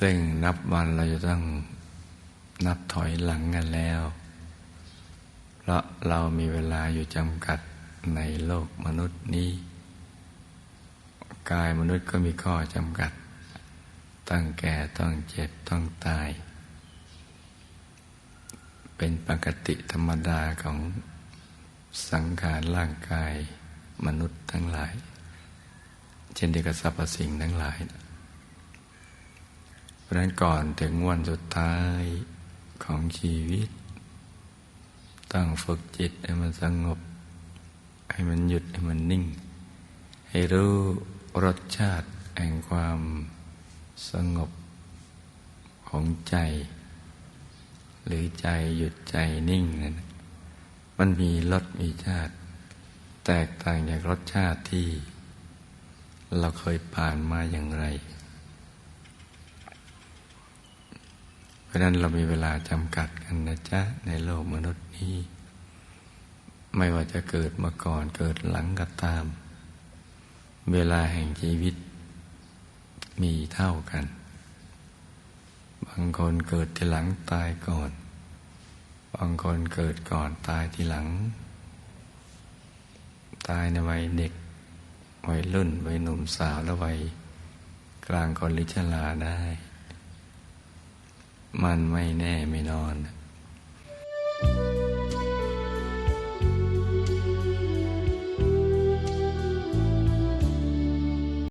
ซึ่งนับวันเราจะต้องนับถอยหลังกันแล้ว เพราะเรามีเวลาอยู่จำกัดในโลกมนุษย์นี้ กายมนุษย์ก็มีข้อจำกัด ต้องแก่ต้องเจ็บต้องตาย เป็นปกติธรรมดาของสังขารร่างกายมนุษย์ทั้งหลาย เช่นเดียวกับสรรพสิ่งทั้งหลาย เพราะนั้นก่อนถึงวันสุดท้ายของชีวิต ต้องฝึกจิตให้มันสงบ ให้มันหยุดให้มันนิ่ง ให้รู้รสชาติแห่งความสงบของใจ หรือใจหยุดใจนิ่งนั้นมันมีรสมีชาติ แตกต่างจากรสชาติที่ เราเคยผ่านมาอย่างไร เพ ราะนั้นเรามีเวลาจำกัดกันนะจ๊ะ ในโลกมนุษย์นี้ ไม่ว่าจะเกิดมาก่อนเกิดหลังก็ตาม เวลาแห่งชีวิตมีเท่ากัน บางคนเกิดทีหลังตายก่อน บางคนเกิดก่อนตายทีหลัง ตายในวัยเด็ก วัยรุ่น วัยหนุ่มสาวและวัยกลางคนหรือชราได้ มันไม่แน่ไม่นอน